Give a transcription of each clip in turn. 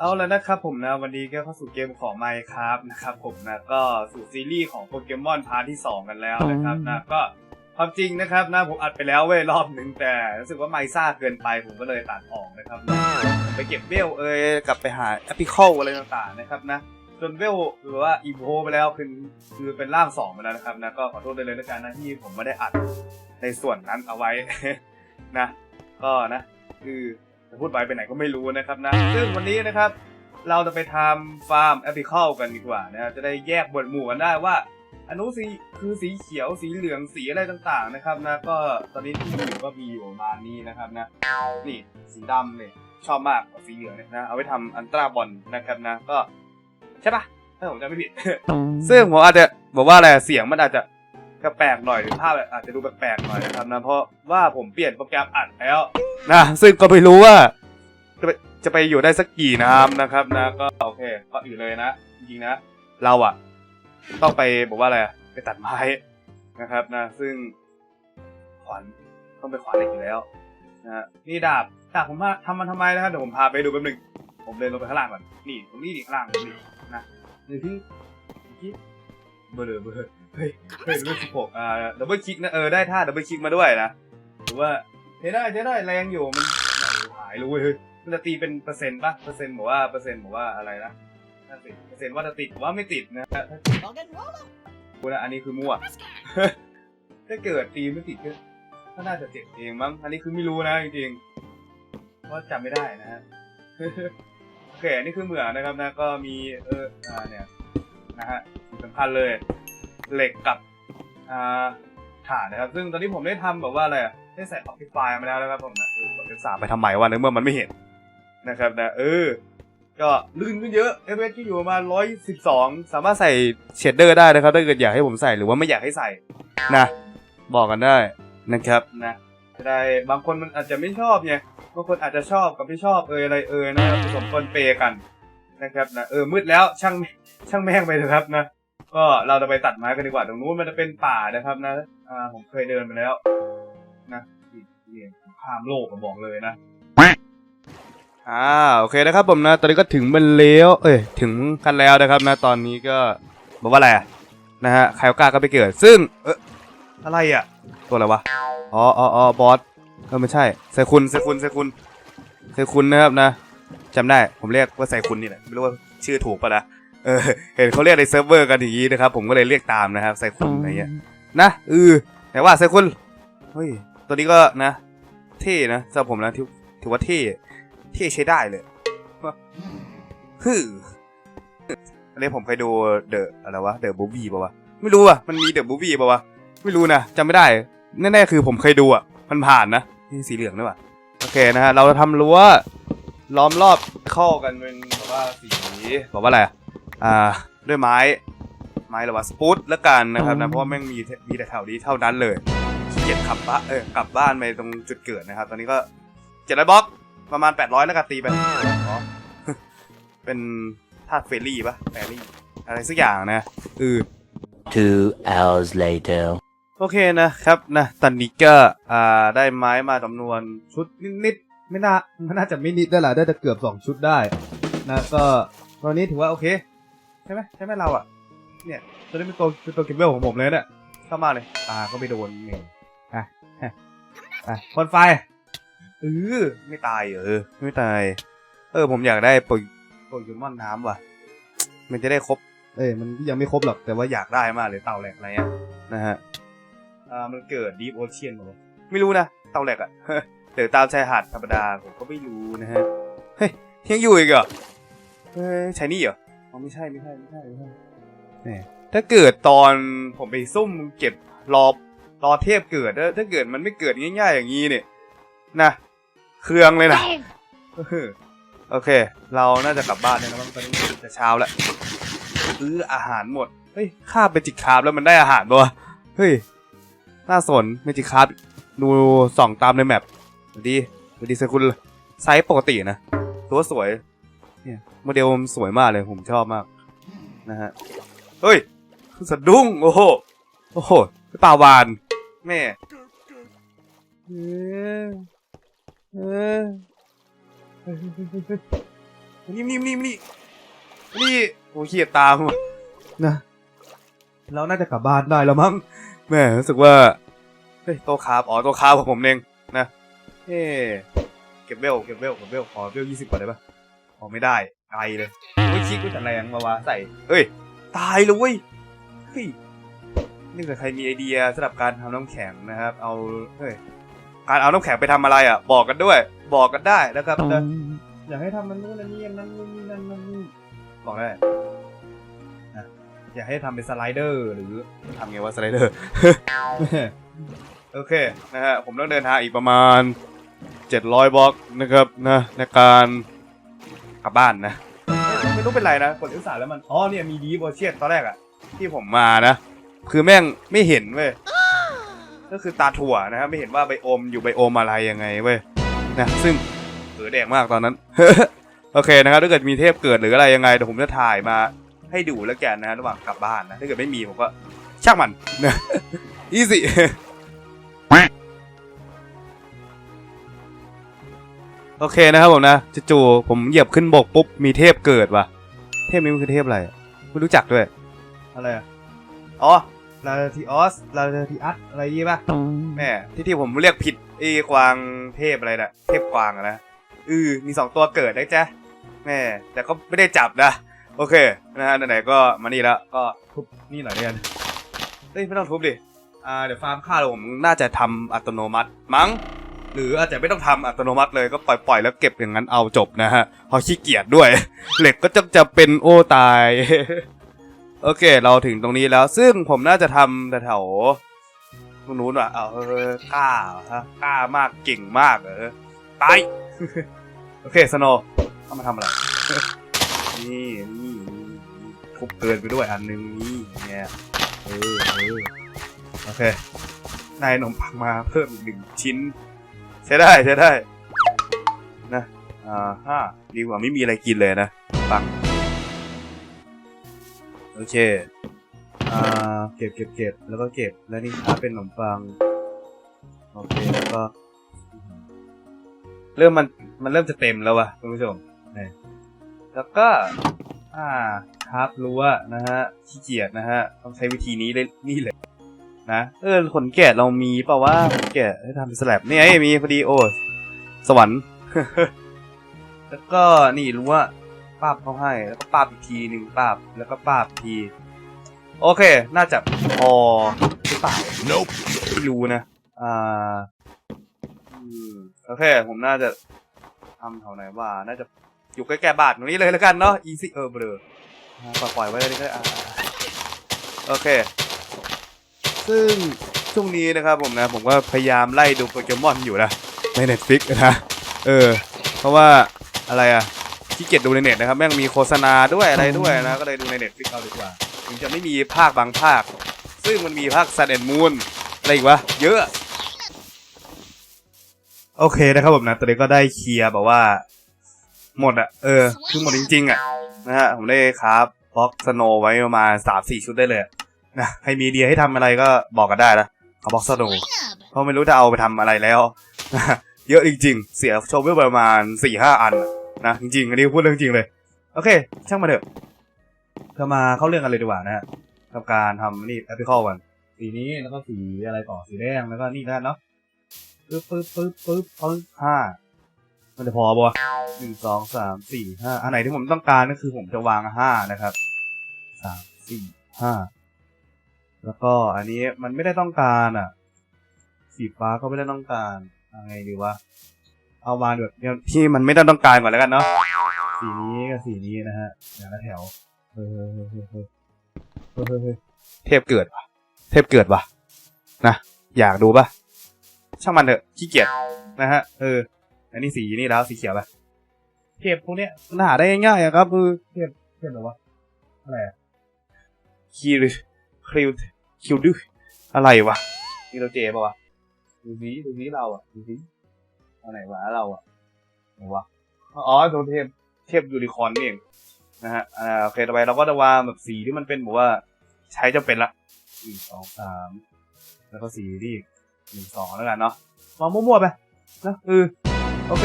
เอาแล้วนะครับผมนะวันนี้ก็เข้าสู่เกมของไมค์ครับนะครับผมนะก็สู่ซีรีส์ของโปเกมอนพาร์ทที่ 2 กันแล้วนะครับนะก็ความจริงนะครับนะผมอัดไปแล้วเว้ยรอบหนึ่งแต่รู้สึกว่าไมค์ซ่าเกินไปผมก็เลยตัดออกนะครับนะไปเก็บเวลเอยกลับไปหาแอพิคอลอะไรต่างๆนะครับนะจนเวลหรือว่าอีโวไปแล้วคือคือเป็นร่างสองไปแล้วนะครับนะก็ขอโทษด้วยเลยนะการนะที่ผมไม่ได้อัดในส่วนนั้นเอาไว้นะ ก็นะคือ จะพูดไปไปไหนก็ไม่รู้นะครับนะ ซึ่งวันนี้นะครับเราจะไปทำฟาร์มแอปิคอลกันดีกว่านะจะได้แยกบทหมู่กันได้ว่าอนุสีคือสีเขียวสีเหลืองสีอะไรต่างๆนะครับนะก็ตอนนี้ที่มีอยู่ก็มีอยู่ประมาณนี้นะครับนะนี่สีดำเลยชอบมากกว่าสีเหลืองเนี่ยนะเอาไว้ทำอันตราบอลนะครับนะก็ใช่ปะถ้าผมจำไม่ผิด ซึ่งผมอาจจะบอกว่าอะไรเสียงมันอาจจะ ก็แปลกหน่อยหรือภาพอาจจะดูแปลกๆหน่อยนะครับนะเพราะว่าผมเปลี่ยนโปรแกรมอัดแล้วนะซึ่งก็ไม่รู้ว่า จะไปจะไปอยู่ได้สักกี่น้ำนะครับนะก็โอเคก็อยู่เลยนะจริงๆนะ เราอะต้องไปบอกว่าอะไรอะไปตัดไม้นะครับนะ ซึ่งขวานต้องไปขวานเหล็กอยู่แล้วนะฮะนี่ดาบดาบผมมาทำมันทำไมนะครับเดี๋ยวผมพาไปดูแป๊บหนึงผมเดินลงไปข้างล่างก่อนนี่ตรงนี้ดิข้างล่างนี้นะนี่ที่ที่เบอร์เลยเบอร์ เฮ้ยเฮ้ยดับเบิลสิบหกอ่าดับเบิลคลิกนะเออได้ท่าดับเบิลคลิกมาด้วยนะหรือว่าเทได้เทได้แรงอยู่มันหายรู้เฮ้ยมันจะตีเป็นเปอร์เซ็นต์ป่ะเปอร์เซ็นต์บอกว่าเปอร์เซ็นต์บอกว่าอะไรนะถ้าติดเปอร์เซ็นต์ว่าจะติดหรือว่าไม่ติดนะฮะถ้ากูนะอันนี้คือมั่วถ้าเกิดตีไม่ติดก็ก็น่าจะเจ็บเองมั้งอันนี้คือไม่รู้นะจริงๆเพราะจำไม่ได้นะฮะโอเคอันนี่คือเหมืองนะครับนะก็มีเอออ่าเนี่ยนะฮะสิ่งสำคัญเลย เหล็กกับอ่าถ่านนะครับ ซึ่งตอนนี้ผมได้ทำแบบว่าอะไรอะได้ใส่ออ t ติฟายมาแล้วนะครับผมนะเออกด F3 ไปทำใหม่วันนึงเมื่อมันไม่เห็นนะครับนะเออ ก็ลื่นขึ้นเยอะ f อ s ที่อยู่ประมาณ112 สามารถใส่เชดเดอร์ได้นะครับ ถ้าเกิดอยากให้ผมใส่หรือว่าไม่อยากให้ใส่นะ บอกกันได้นะครับนะจะได้บางคนมันอาจจะไม่ชอบไงบางคนอาจจะชอบกับไม่ชอบเอออะไรเออนะครับผสมปนเปกันนะครับนะเออมืดแล้วช่างช่างแม่งไปเถอะครับนะ ก็เราจะไปตัดไม้กันดีกว่าตรงนู้นมันจะเป็นป่านะครับนะอ่าผมเคยเดินไปแล้ว นะนี่นี่ข้ามโลกผมบอกเลยนะอ่าโอเคนะครับผมนะ ตอนนี้ก็ถึงบันเลวเอ้ยถึงกันแล้วนะครับนะ ตอนนี้ก็บอกว่าอะไรอะนะฮะไคลก้าก็ไปเกิด ซึ่งเอออะไรอะ ตัวอะไรวะอ๋ออ๋ออบอสเออไม่ใช่ไซคุณไซคุณไซคุณไซคุณนะครับนะจำได้ผมเรียกว่าไซคุณนี่แหละไม่รู้ว่าชื่อถูกปะนะ เออเห็นเขาเรียกในเซิร์ฟเวอร์กันอย่างนี้นะครับ ผมก็เลยเรียกตามนะครับไซคุณอะไรเงี้ยนะเออแต่ว่าไซคุณเฮ้ยตัวนี้ก็นะ เท่นะสำหรับผมนะถือถือว่าเท่เท่ใช้ได้เลยฮึมอันนี้ผมเคยดูเดอะอะไรวะเดอะบูบี้ป่าวะไม่รู้อะมันมีเดอะบูบี้ป่าวะไม่รู้นะจำไม่ได้แน่ๆคือผมเคยดูอะมันผ่านนะนี่สีเหลืองด้วยว่ะโอเคนะฮะเราจะทำรั้วล้อมรอบเข้ากันเป็นแบบว่าสีบอกว่าอะไรอะ อ่าด้วยไม้ไม้หรือว่าสปูตแล้วกันนะครับนะเพราะว่าแม่งมีมีแต่แถวนี้เท่านั้นเลยขี้เกียจขับบ้านเออกลับบ้านไปตรงจุดเกิดนะครับ ตอนนี้ก็เจ็ดร้อยบล็อกประมาณ800แล้วก็ตีไปอ๋อเป็นธาตุเฟรรี่ปะแฟรี่อะไรสักอย่างนะเออ Two hours later. โอเคนะครับนะตอนนี้ก็อ่าได้ไม้มาจำนวนชุดนิดๆไม่น่าไม่น่าจะไม่นิดได้แหละได้แต่เกือบสองชุดได้ นะก็ตอนนี้ถือว่าโอเคใช่ไหมใช่ไหมเราอะ เนี่ยตัวนี้เป็นตัวเป็นตัวเก็บเวลของผมเลยเนี่ยเข้ามาเลยตาก็ไม่โดนเองอะอะอะคนไฟเออไม่ตายเหรออไม่ตาย เออผมอยากได้โปรโปเกมอนน้ำว่ะ มันจะได้ครบ เอ้ยมันยังไม่ครบหรอกแต่ว่าอยากได้มากเลยเต่าแหลกอะไรเงี้ยนะฮะอ่ามันเกิดดีฟโอเชียนหรอไม่รู้นะเต่าแหลกอะเดี๋ยวตามชายหาดธรรมดาผมก็ไม่รู้นะฮะเฮ้ยยังอยู่อีกเหรอเฮ้ยใช่นี่เหรอ ไม่ใช่ไม่ใช่ไม่ใช่ไม่ใช่แหมถ้าเกิดตอนผมไปซุ่มเก็บรอรอเทพเกิดถ้าถ้าเกิดมันไม่เกิดง่ายๆอย่างนี้เนี่ยนะเครืองเลยนะเออโอเค เราน่าจะกลับบ้านได้แล้วมั้งตอนนี้จะเช้าแล้วซื้ออาหารหมด เฮ้ยข้าไปจิกคาร์บแล้วมันได้อาหารปะวะเฮ้ย น่าสนเมจิคาร์บดูส่องตามในแมปดูดีดูดีสกุลไซส์ปกตินะ ตัวสวย เนี่ยโมเดลมันสวยมากเลยผมชอบมากนะฮะเฮ้ยสะดุ้งโอ้โหโอ้โหปลาวานแม่เออเออเฮ้ยนี่นี่นี่นี่นี่โอ้เขียดตามว่ะนะเราน่าจะกลับบ้านได้แล้วมั้งแม่รู้สึกว่าเฮ้ยโตคาบอ๋อโตะคาบของผมเองนะเฮ้เก็บเวลเก็บเวลเก็บเวลขอเวลยี่สิบก่อนได้ปะ ขอไม่ได้ไกลเลยเฮ้ยคิดกูจะแรงมาวะใส่เฮ้ย ตายเลยเว้ยเฮ้ยนี่เกิดใครมีไอเดียสำหรับการทำน้ำแข็งนะครับ เอาเฮ้ยการเอาน้ำแข็งไปทำอะไรอะ บอกกันด้วย บอกกันได้นะครับนะอยากให้ทำมันนู่นนั่นนี่นั่นนู่นนี่นั่นนั่นนี่บอกได้นะอยากให้ทำเป็นสไลเดอร์หรือทำไงว่าสไลเดอร์โอเคนะฮะผมต้องเดินทางอีกประมาณ700บล็อกนะครับนะในการก ลับบ้านนะ ไม่รู้เป็นไรนะกดอุตส่าห์แล้วมัน อ๋อเนี่ยมีดีโบเชียตตอนแรกอะที่ผมมานะ คือแม่งไม่เห็นเว้ย ก็คือตาถั่วนะครับไม่เห็นว่าไบโอมอยู่ไบโอมอะไรยังไงเว้ยนะซึ่งเออแดงมากตอนนั้น โอเคนะครับถ้าเกิดมีเทพเกิดหรืออะไรยังไงเดี๋ยวผมจะถ่ายมาให้ดูแล้วแกนนะระหว่างกลับบ้านนะถ้าเกิดไม่มีผมก็ช่างมันนะอีสิ โอเคนะครับผมนะจู่ๆผมเหยียบขึ้นบกปุ๊บมีเทพเกิดว่ะ เทพนี้มันคือเทพอะไรอะไม่รู้จักด้วย อะไรอะอ๋อลาทิออสลาทิอัสอะไรยี่ป่ะแม่ที่ที่ผมเรียกผิดไอ้กวางเทพอะไรนะเทพกวางอะนะอือมีสองตัวเกิดนะจ๊ะแม่แต่ก็ไม่ได้จับนะโอเคนะฮะไหนๆก็มานี่แล้วก็ทุบนี่หน่อยเดียวเฮ้ยไม่ต้องทุบดิอ่าเดี๋ยวฟาร์มข้าวผมน่าจะทำอัตโนมัติมั้ง หรืออาจจะไม่ต้องทำอัตโนมัติเลยก็ปล่อยปล่อยแล้วเก็บอย่างนั้นเอาจบนะฮะเพราขี้เกียจด้วย เหล็กก็จะจะเป็นโอ้ตาย โอเค เราถึงตรงนี้แล้ว ซึ่งผมน่าจะทำแถวตรงนู้นว่ะเอาเอกล้าฮะกล้ามากเก่งมากเออตายโอเคสโนเอามาทำอะไรนี่นี่นี่ทุบเกินไปด้วยอันนึงนี่เนี่ยเออเออโอเคได้ขนมปังมาเพิ่มอีกหนึ่งชิ้น ใช้ได้ใช้ได้นะอ่าห้าดีกว่าไม่มีอะไรกินเลยนะปังโอเคอ่าเก็บเก็บเก็บแล้วก็เก็บแล้วนี่ครับเป็นขนมปังโอเคแล้วก็ เริ่มมันมันเริ่มจะเต็มแล้วว่ะคุณผู้ชมนี่แล้วก็ อ่าครับรู้ว่านะฮะขี้เกียจนะฮะ ต้องใช้วิธีนี้เลยนี่เลย นะเออขนแกะเรามีเปล่าว่าขนแกะให้ทำเป็นสลับนี่ไงมีพอดีโอ้สวรรค์แล้วก็นี่รู้ว่าป้าบเขาให้ แล้วก็ป้าบอีกทีหนึ่งป้าบแล้วก็ป้าบอีกที โอเค น่าจะพอหรือเปล่า Nope. ไม่รู้นะ อ่าอืมโอเค ผมน่าจะทำแถวไหนว่า น่าจะอยู่ใกล้ๆบาทตรงนี้เลยแล้วกันเนาะ easy เออเบลออ่าปล่อยปล่อยไว้เลยก็ได้อ่าโอเค ซึ่งช่วงนี้นะครับผมนะผมก็พยายามไล่ดูโปเกมอนอยู่นะใน Netflix นะเออ เพราะว่าอะไรอะขี้เกียจดูในเน็ตนะครับแม่งมีโฆษณาด้วยอะไรด้วยนะก็เลยดูใน Netflix เอาดีกว่า ถึงจะไม่มีภาคบางภาค ซึ่งมันมีภาค Sun and Moon อะไรอีกวะ เยอะ โอเคนะครับผมนะตอนนี้ก็ได้เคลียร์แบบว่า หมดอะเออ คือหมดจริงๆอะนะฮะผมได้ครับบล็อกสโนไว้ประมาณสามสี่ชุดได้เลย นะใครมีไอเดียให้ทำอะไรก็บอกกันได้นะเอาบล็อกสโนเพราะไม่รู้จะเอาไปทำอะไรแล้วนะเยอะจริง ๆ เสียโชว์เวลประมาณสี่ห้าอันอะนะจริงๆอันนี้พูดเรื่องจริงเลย โอเค ช่างมาเถอะก็มาเข้าเรื่องกันเลยดีกว่านะฮะกับการทำนี่แอปพลิคอลกันสีนี้แล้วก็สีอะไรต่อสีแดงแล้วก็นี่แล้วกันเนาะปึ๊บปึ๊บปึ๊บปึ๊บปึ๊บห้ามันจะพอปะวะหนึ่งสองสามสี่ห้าอันไหนที่ผมต้องการก็คือผมจะวางห้านะครับสามสี่ห้า แล้วก็อันนี้มันไม่ได้ต้องการอะ สีฟ้าก็ไม่ได้ต้องการอะไรดีวะ เอามาแบบที่มันไม่ได้ต้องการก่อนแล้วกันเนาะ สีนี้กับสีนี้นะฮะอย่างละแถวเฮ้ยเฮ้ยเฮ้ยเฮ้ยเฮ้ยเทพเกิดวะเทพเกิดวะนะ อยากดูปะช่างมันเถอะขี้เกียจนะฮะ เออ อันนี้สีนี่แล้วสีเขียวปะเทพพวกเนี้ยมันหาได้ง่ายๆครับคือเทพเทพหรืรวะอะไรคีริ คิวคิวคิวดูอะไรวะนี่เราเจปะวะดูนี้ดูนี้เราอะดูนี้เอาไหนวะเราอะไหนวะอ๋อตัวเทพเทพยูนิคอร์นนี่เองนะฮะอ่าโอเคต่อไปเราก็จะวางแบบสีที่มันเป็นแบบว่า ใช้จะเป็นละหนึ่งสองสามแล้วก็สีที่หนึ่งสองแล้วกันเนาะวางมั่วๆไปนะเออโอเค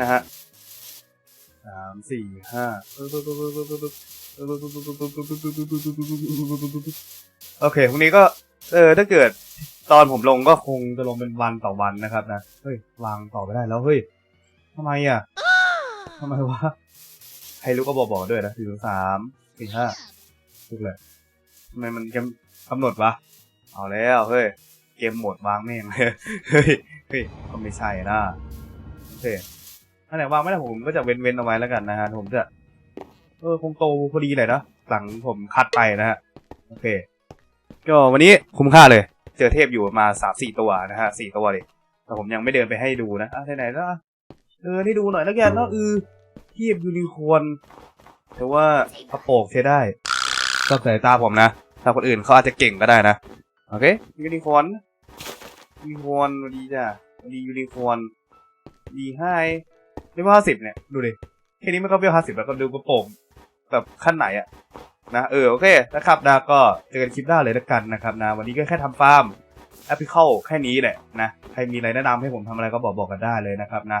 นะฮะ สามสี่ห้าโอเคพรุ่งนี้ก็ เออถ้าเกิดตอนผมลงก็คงจะลงเป็นวันต่อวันนะครับนะ เฮ้ยวางต่อไม่ได้แล้วเฮ้ยทำไมอะทำไมวะใครรู้ก็บอกบอกด้วยนะสี่สามสี่ห้าทุกเลยทำไมมันกำกำหนดวะ เอาแล้วเฮ้ย เกมหมดวางแม่งเลย เฮ้ย เฮ้ย ก็ไม่ใช่นะโอเค อันไหนวางไม่ได้ผมก็จะเว้นเว้นๆเอาไว้แล้วกันนะฮะผมจะเออคงโตพอดีเลยนะหลังผมคัดไปนะฮะโอเค ก็วันนี้คุ้มค่าเลย เจอเทพอยู่มาสามสี่ตัวนะฮะสี่ตัวเลยแต่ผมยังไม่เดินไปให้ดูนะอะไหนๆแล้วเดินให้ดูหน่อยแล้วกันเนาะเออเทียบยูนิคอร์นแต่ว่าพระโปกใช้ได้ชอบสายตาผมนะถ้าคนอื่นเขาอาจจะเก่งก็ได้นะโอเคยูนิคอร์นยูนิคอร์นสวัสดีจ้ะสวัสดียูนิคอร์นดีให้ เรียกว่าห้าสิบเนี่ย ดูดิแค่นี้มันก็เวลห้าสิบแล้วก็ดูกระโปรงแบบขั้นไหนอะนะเออโอเคนะครับนะก็เจอกันคลิปหน้าเลยละกันนะครับนะวันนี้ก็แค่ทำฟาร์มแอปพลิเคแค่นี้แหละนะใครมีอะไรแนะนำให้ผมทำอะไรก็บอกบอกกันได้เลยนะครับนะ